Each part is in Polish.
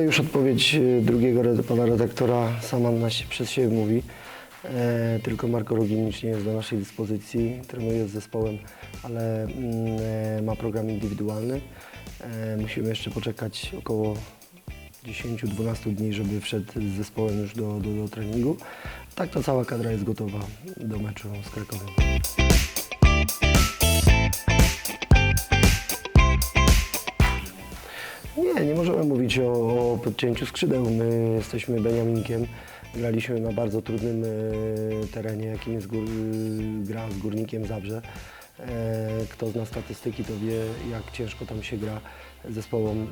Tutaj już odpowiedź e, drugiego pana redaktora sama na przez siebie mówi. E, tylko Marko Roginicz nie jest do naszej dyspozycji, trenuje z zespołem, ale mm, e, ma program indywidualny. E, musimy jeszcze poczekać około 10-12 dni, żeby wszedł z zespołem już do, do, do treningu. Tak to cała kadra jest gotowa do meczu z Krakowem. Nie, możemy mówić o, podcięciu skrzydeł. My jesteśmy Beniaminkiem. Graliśmy na bardzo trudnym e, terenie, jakim jest gór, gra z Górnikiem Zabrze. E, kto zna statystyki, to wie, jak ciężko tam się gra zespołom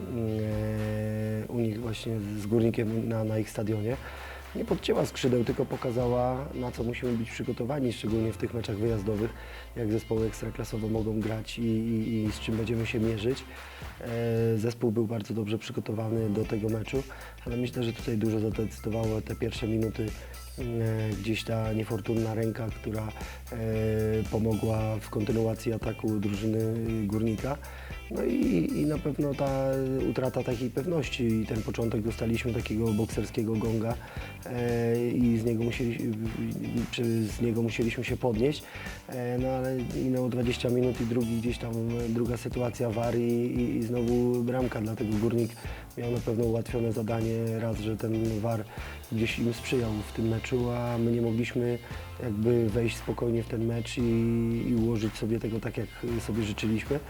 e, u nich właśnie z Górnikiem na, na ich stadionie. Nie podcięła skrzydeł, tylko pokazała, na co musimy być przygotowani, szczególnie w tych meczach wyjazdowych, jak zespoły ekstraklasowe mogą grać i, i, i z czym będziemy się mierzyć. E, Zespół był bardzo dobrze przygotowany do tego meczu, ale myślę, że tutaj dużo zadecydowało te pierwsze minuty, e, gdzieś ta niefortunna ręka, która e, pomogła w kontynuacji ataku drużyny Górnika. No i, i na pewno ta utrata takiej pewności i ten początek dostaliśmy takiego bokserskiego gonga e, i z niego, musieli, z niego musieliśmy się podnieść, no ale minęło 20 minut i drugi gdzieś tam druga sytuacja war i, i, i znowu bramka, dlatego Górnik miał na pewno ułatwione zadanie, raz, że ten war gdzieś im sprzyjał w tym meczu, a my nie mogliśmy jakby wejść spokojnie w ten mecz i, i ułożyć sobie tego tak, jak sobie życzyliśmy.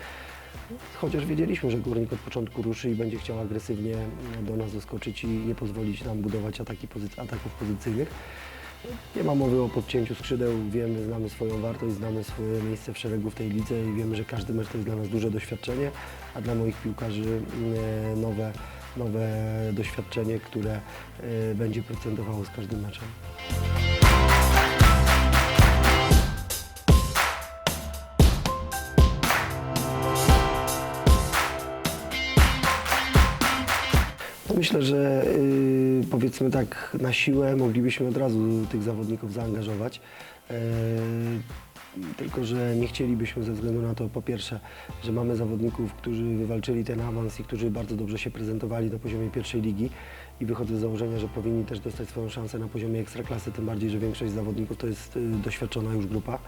Chociaż wiedzieliśmy, że Górnik od początku ruszy i będzie chciał agresywnie do nas doskoczyć i nie pozwolić nam budować ataki pozy- ataków pozycyjnych. Nie ma mowy o podcięciu skrzydeł, wiemy, znamy swoją wartość, znamy swoje miejsce w szeregu w tej lidze i wiemy, że każdy mecz to jest dla nas duże doświadczenie, a dla moich piłkarzy e, nowe, nowe doświadczenie, które e, będzie procentowało z każdym meczem. Myślę, że y, powiedzmy tak na siłę moglibyśmy od razu tych zawodników zaangażować. E, tylko, że nie chcielibyśmy ze względu na to, po pierwsze, że mamy zawodników, którzy wywalczyli ten awans i którzy bardzo dobrze się prezentowali na poziomie pierwszej ligi i wychodzę z założenia, że powinni też dostać swoją szansę na poziomie ekstraklasy, tym bardziej, że większość zawodników to jest y, doświadczona już grupa.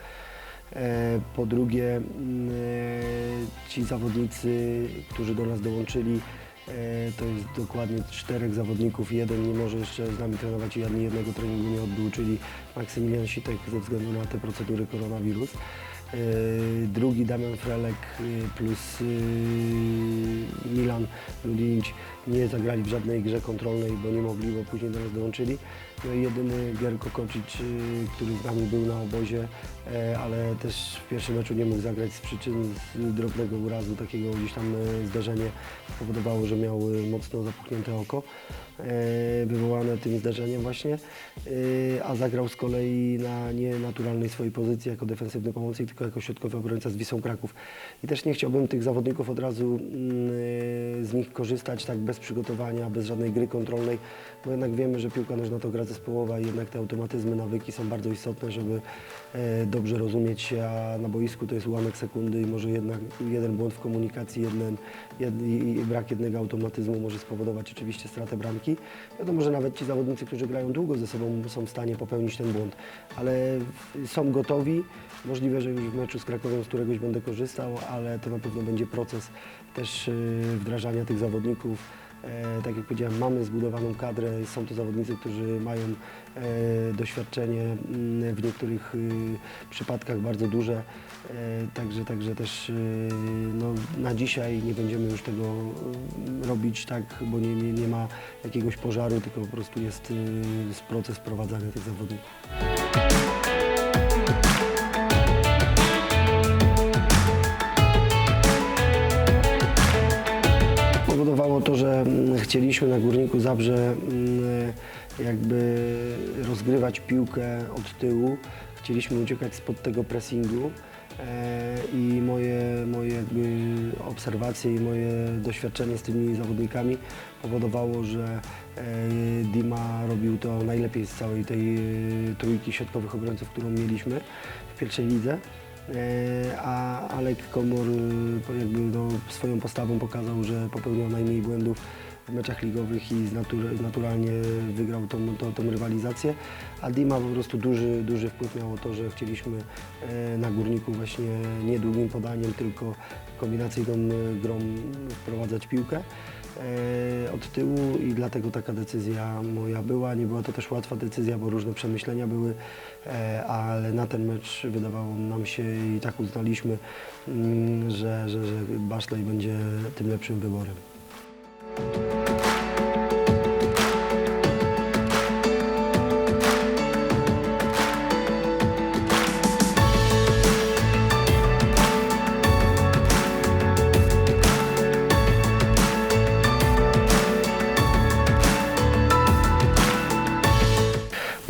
E, Po drugie, mm, e, ci zawodnicy, którzy do nas dołączyli, e, to jest dokładnie czterech zawodników. Jeden nie może jeszcze z nami trenować i ani jednego treningu nie odbył, czyli Maksymilian Sitek ze względu na te procedury koronawirus. E, Drugi Damian Frelek e, plus Milan Ludinić nie zagrali w żadnej grze kontrolnej, bo nie mogli, bo później do nas dołączyli. No i jedyny Gierko Koczyć, y, który z nami był na obozie, e, ale też w pierwszym meczu nie mógł zagrać z przyczyn z drobnego urazu, takiego gdzieś tam e, zdarzenie spowodowało, że miał e, mocno zapuchnięte oko, wywołane tym zdarzeniem właśnie, a zagrał z kolei na nienaturalnej swojej pozycji jako defensywny pomocnik, tylko jako środkowy obrońca z Wisą Kraków. I też nie chciałbym tych zawodników od razu mm, z nich korzystać tak bez przygotowania, bez żadnej gry kontrolnej, bo jednak wiemy, że piłka nożna to gra zespołowa i jednak te automatyzmy, nawyki są bardzo istotne, żeby e, dobrze rozumieć się, a na boisku to jest ułamek sekundy i może jednak jeden błąd w komunikacji, jeden, jed, i brak jednego automatyzmu może spowodować oczywiście stratę bramki. Wiadomo, że nawet ci zawodnicy, którzy grają długo ze sobą są w stanie popełnić ten błąd, ale są gotowi. Możliwe, że już w meczu z Krakowem z któregoś będę korzystał, ale to na pewno będzie proces też e, wdrażania tych zawodników. E, tak jak powiedziałem, mamy zbudowaną kadrę, są to zawodnicy, którzy mają e, doświadczenie mm, w niektórych y, przypadkach bardzo duże, e, także, także też y, no, na dzisiaj nie będziemy już tego y, robić tak, bo nie, nie, nie ma jakiegoś pożaru, tylko po prostu jest proces wprowadzania tych zawodników. Zabrze mm, jakby rozgrywać piłkę od tyłu. Chcieliśmy uciekać spod tego pressingu e, i moje, moje jakby obserwacje i moje doświadczenie z tymi zawodnikami powodowało, że e, Dima robił to najlepiej z całej tej e, trójki środkowych obrońców, którą mieliśmy w pierwszej lidze. A Alek Komor jakby no, swoją postawą pokazał, że popełniał najmniej błędów meczach ligowych i naturalnie wygrał tą, tą, tą rywalizację. A Dima po prostu duży, duży wpływ miało to, że chcieliśmy e, na górniku właśnie nie długim podaniem, tylko kombinacyjną e, grą wprowadzać piłkę e, od tyłu i dlatego taka decyzja moja była. Nie była to też łatwa decyzja, bo różne przemyślenia były, ale na ten mecz wydawało nam się i tak uznaliśmy, mm, że, że, że Bashley będzie tym lepszym wyborem.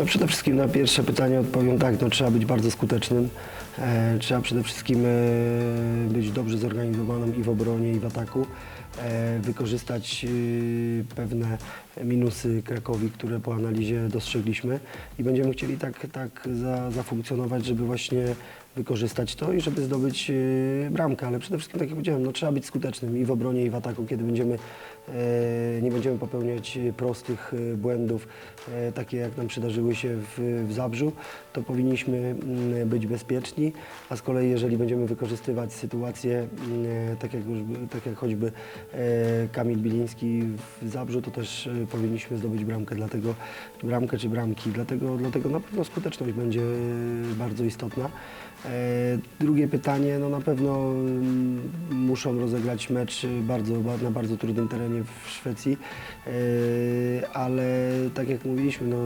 No przede wszystkim na pierwsze pytanie odpowiem tak, no trzeba być bardzo skutecznym. E, trzeba przede wszystkim e, być dobrze zorganizowanym i w obronie, i w ataku. E, wykorzystać e, pewne minusy Krakowi, które po analizie dostrzegliśmy i będziemy chcieli tak, tak za, zafunkcjonować, żeby właśnie wykorzystać to i żeby zdobyć e, bramkę, ale przede wszystkim, tak jak powiedziałem, no, trzeba być skutecznym i w obronie, i w ataku, kiedy będziemy, nie będziemy popełniać e, prostych e, błędów, e, takie jak nam przydarzyły się w, w Zabrzu, to powinniśmy mm, być bezpieczni, a z kolei jeżeli będziemy wykorzystywać sytuację, mm, tak jak, już, tak jak choćby e, Kamil Biliński w Zabrzu, to też e, powinniśmy zdobyć bramkę, dlatego bramkę czy bramki, dlatego, dlatego na pewno skuteczność będzie bardzo istotna. E, Drugie pytanie, no na pewno mm, muszą rozegrać mecz bardzo, ba- na bardzo trudnym terenie w Szwecji, E, ale tak jak mówiliśmy, no,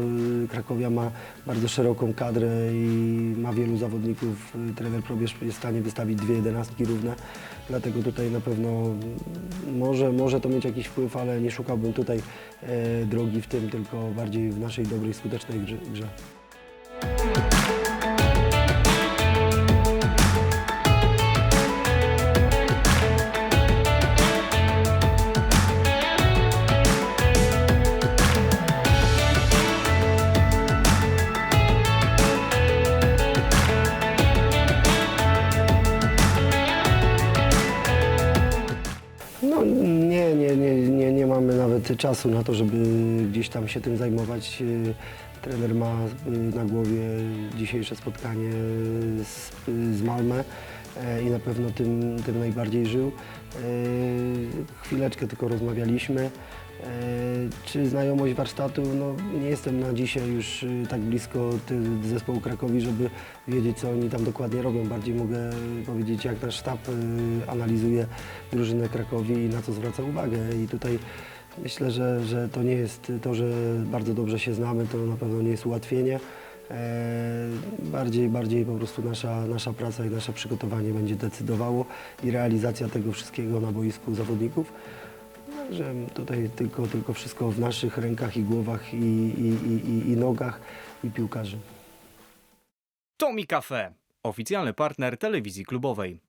Krakowia ma bardzo szeroką kadrę i ma wielu zawodników. Trener Probierz jest w stanie wystawić dwie jedenastki równe, dlatego tutaj na pewno może, może to mieć jakiś wpływ, ale nie szukałbym tutaj e, drogi w tym, tylko bardziej w naszej dobrej, skutecznej grze. Nawet czasu na to, żeby gdzieś tam się tym zajmować. Y, Trener ma y, na głowie dzisiejsze spotkanie z, z Malmę e, i na pewno tym, tym najbardziej żył. E, Chwileczkę tylko rozmawialiśmy. E, Czy znajomość warsztatu? No, nie jestem na dzisiaj już tak blisko zespołu Krakowi, żeby wiedzieć, co oni tam dokładnie robią. Bardziej mogę powiedzieć, jak nasz sztab analizuje drużynę Krakowi i na co zwraca uwagę. I tutaj myślę, że, że to nie jest to, że bardzo dobrze się znamy, to na pewno nie jest ułatwienie. E, Bardziej, bardziej po prostu nasza, nasza praca i nasze przygotowanie będzie decydowało i realizacja tego wszystkiego na boisku zawodników. Także tutaj tylko, tylko wszystko w naszych rękach i głowach i, i, i, i, nogach i piłkarzy. Tomi Cafe, oficjalny partner telewizji klubowej.